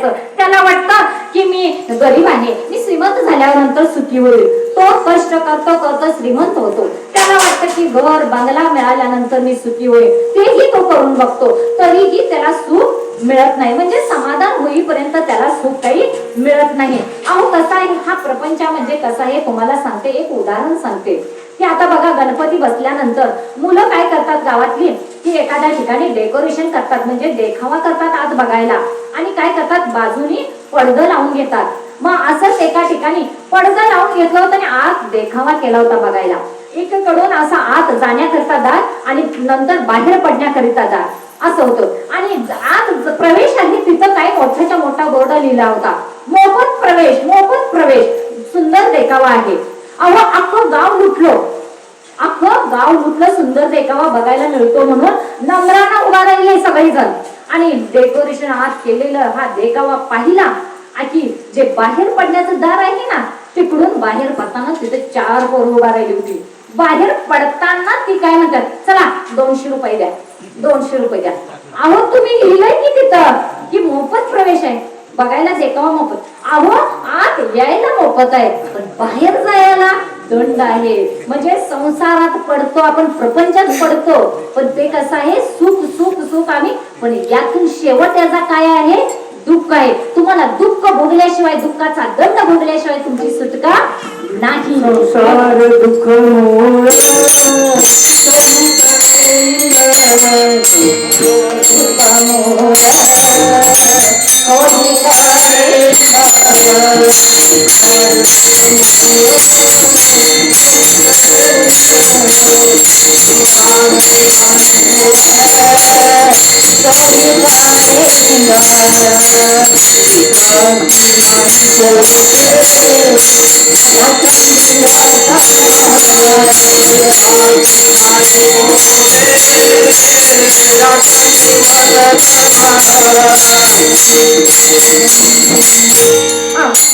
करायचं त्याला वाटतं की मी गरीब आहे. मी श्रीमंत झाल्यानंतर सुखी होईल. तो कष्ट करतो करतो श्रीमंत होतो. त्याला वाटतं की घर बांगला मिळाल्यानंतर मी सुखी होईल. तेही तो करून बघतो. तरीही त्याला सुख मिळत नाही. म्हणजे समाधान होईपर्यंत त्याला सुख काही मिळत नाही. अहो कसा आहे. हा प्रपंच म्हणजे कसा आहे. तुम्हाला सांगते. एक उदाहरण सांगते. की आता बघा गणपती बसल्यानंतर मुलं काय करतात गावातली? की एखाद्या ठिकाणी डेकोरेशन करतात म्हणजे देखावा करतात आत बघायला. आणि काय करतात? बाजूनी पडदं लावून घेतात. मग असंच एका ठिकाणी पडदं लावून घेतलं होतं आणि आत देखावा केला होता बघायला. एकीकडून असा आत जाण्याकरिता दार आणि नंतर बाहेर पडण्याकरिता दार. असं होतं. आणि आत प्रवेश आहे तिथं काय मोठ्याच्या मोठा बोर्ड लिहिला होता. मोफत प्रवेश मोफत प्रवेश. सुंदर देखावा आहे. अहो अख्खं गाव लुटलो. अख्खं गाव लुटलं सुंदर देखावा बघायला मिळतो म्हणून नम्रानं उभा राहिले सगळेजण. आणि डेकोरेशन आत केलेलं हा देखावा पाहिला. आणि जे बाहेर पडण्याचं दार आहे ना तिकडून बाहेर पडताना तिथे चार पोर उभा राहिली होती. बाहेर पडताना ती काय म्हणतात? चला दोनशे रुपये द्या. दोनशे रुपये द्या. अहो तुम्ही लिहिलंय की तिथं? की मोफत प्रवेश आहे. बघायला देखावा मोफत. अहो यायला मोफत आहे पण बाहेर जायला दंड आहे. म्हणजे संसारात पडतो आपण प्रपंचात पडतो. पण ते कसं आहे? सुख सुख सुख आम्ही पण यातून शेवट याचा काय आहे? दुःख आहे. तुम्हाला दुःख भोगल्याशिवाय दुःखाचा दंड भोगल्याशिवाय तुमची सुटका नाही. संसार दुःख मोळ हा,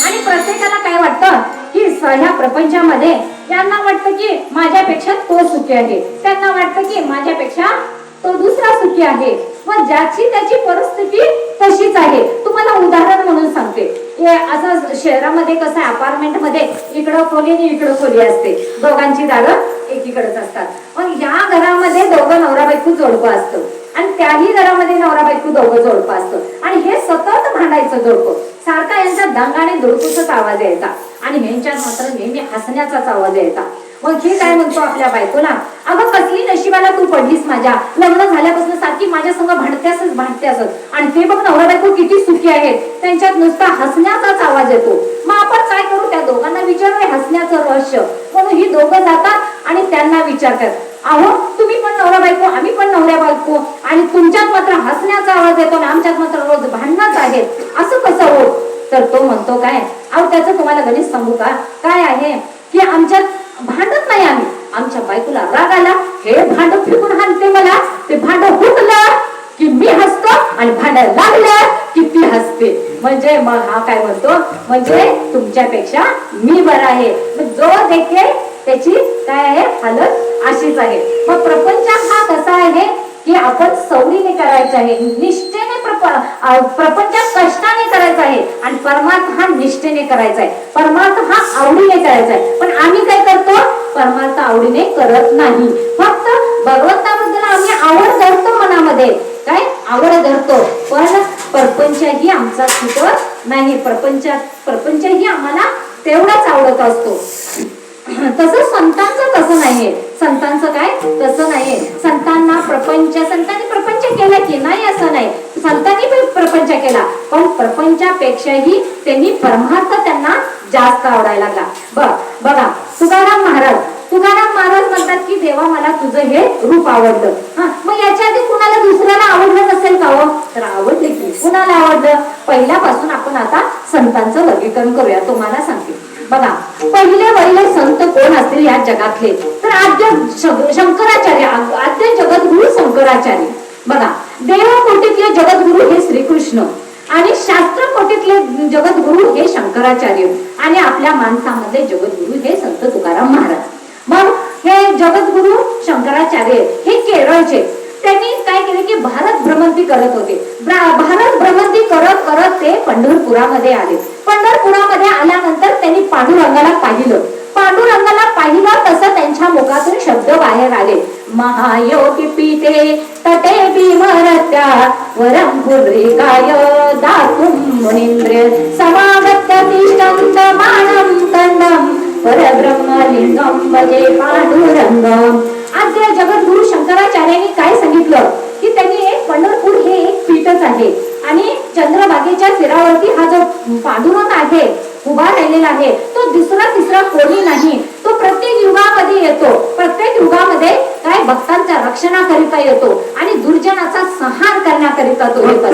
आणि प्रत्येकाला काय वाटतं? की स- ह्या प्रपंचामध्ये यांना वाटतं की माझ्यापेक्षा तो सुखी आहे. त्यांना वाटतं की माझ्यापेक्षा तो दुसरा सुखी आहे. व ज्याची त्याची परिस्थिती तशीच आहे. तुम्हाला उदाहरण म्हणून सांगते. असं शहरामध्ये कसं आहे अपार्टमेंटमध्ये इकडं खोली आणि इकडं खोली असते. दोघांची दारं एकीकडेच असतात. मग या घरामध्ये दोघं नवरा बायको जोडपं असतं. आणि त्याही घरामध्ये नवरा बायको दोघं जोडपं असतं. आणि हे सतत भांडायचं जोडपं. सारखा यांचा दंग आणि दुडकुचाच आवाज यायचा. आणि ह्यांच्यात मात्र नेहमी हसण्याचाच आवाज यायचा. मग हे काय म्हणतो आपल्या बायकोला? अगं कसली नशिबाला तू पडलीस माझ्या. लग्न झाल्यापासून सारखी माझ्या संग भांडत्यासच भांडत्यासच. आणि ते बघ नवरा बायको किती सुखी आहेत. त्यांच्यात नुसता हसण्याचाच आवाज येतो. मग आपण काय करू त्या दोघांना विचारू हसण्याचं रहस्य. म्हणून ही दोघं जातात आणि त्यांना विचारतात. अहो तुम्ही पण नवरा बायको आम्ही पण नवऱ्या बायको. आणि तुमच्यात मात्र हसण्याचा आवाज येतो आणि आमच्यात मात्र रोज भांडणच आहेत. असं कसं हो? तर तो म्हणतो काय अहो त्याचं तुम्हाला गणित सांगू का? काय आहे की आमच्यात भांडत नाही आम्ही. आमच्या बायकोला राग आला. हे भांड फेकून हाणते मला. ते भांड फुटलं की मी हसतो आणि भांड लागलं की ती हसते. म्हणजे मग हा काय म्हणतो? म्हणजे तुमच्यापेक्षा मी बरा आहे. जो देखे त्याची काय आहे? हालत अशीच आहे. मग प्रपंच हा कसा आहे की आपण सवडीने करायचं आहे. निष्ठेने प्रप प्रपंच कष्टाने करायचा आहे. आणि परमार्थ हा निष्ठेने करायचा आहे. परमार्थ हा आवडीने करायचा आहे. पण आम्ही काय करतो? परमार्थ आवडीने करत नाही. फक्त भगवंताबद्दल आम्ही आवड धरतो मनामध्ये. काय? आवड धरतो. पण प्रपंच ही आमचा सुटत नाही. प्रपंच प्रपंच ही आम्हाला तेवढाच आवडत असतो. तसं संतांचं तसं नाहीये. संतांचं काय? तसं नाहीये. संतांना प्रपंच संतांनी प्रपंच केला की नाही असं नाही. संतांनी प्रपंच केला. पण प्रपंचापेक्षाही त्यांनी परमार्थ त्यांना जास्त आवडायला लागला. बघ बघा तुकाराम महाराज. तुकाराम महाराज म्हणतात की देवा मला तुझं हे रूप आवडलं. हा मग याच्या आधी कुणाला दुसऱ्याला आवडलं नसेल का हो? तर आवडले की. कुणाला आवडलं? पहिल्यापासून आपण आता संतांचं वर्गीकरण करूया तुम्हाला सांगते. बघा पहिले वहिले संत कोण असतील या जगातले? तर आद्य शंकराचार्य आद्य जगद्गुरु शंकराचार्य. बघा देवकोटीतले जगद्गुरु हे श्रीकृष्ण आणि शास्त्र कोटीतले जगद्गुरु हे शंकराचार्य. आणि आपल्या माणसामधले जगद्गुरु हे संत तुकाराम महाराज. मग हे जगद्गुरु शंकराचार्य हे केरळचे. त्यांनी काय केले की भारत भ्रमंती करत होते. भारत भ्रमंती करत करत ते पंढरपुरामध्ये आले. पंढरपुरामध्ये आल्यानंतर त्यांनी पांडुरंगाला पाहिलं. पांडुरंगाला पाहिलं तसं त्यांच्या मुखातून शब्द बाहेर आले. महायोगी पीठे तटे भीमरत्या वरम पुर्रिकाय दातुम मुनींद्र समागत्य तिष्ठन्त मानम कंदम परब्रह्मलिंगम भजे पांडुरंगम आज जगद्गुरु शंकराचार्यांनी काय सांगितलं? की त्यांनी हे पंढरपूर हे एक पीठच आहे. आणि चंद्रभागेच्या सिरावरती हा जो पांडुरंग आहे उभा राहिलेला आहे. तो दुसरा तिसरा कोणी नाही. तो प्रत्येक युगामध्ये येतो. प्रत्येक युगामध्ये काय भक्तांच्या रक्षणाकरिता येतो आणि दुर्जनाचा संहार करण्याकरिता तो येतो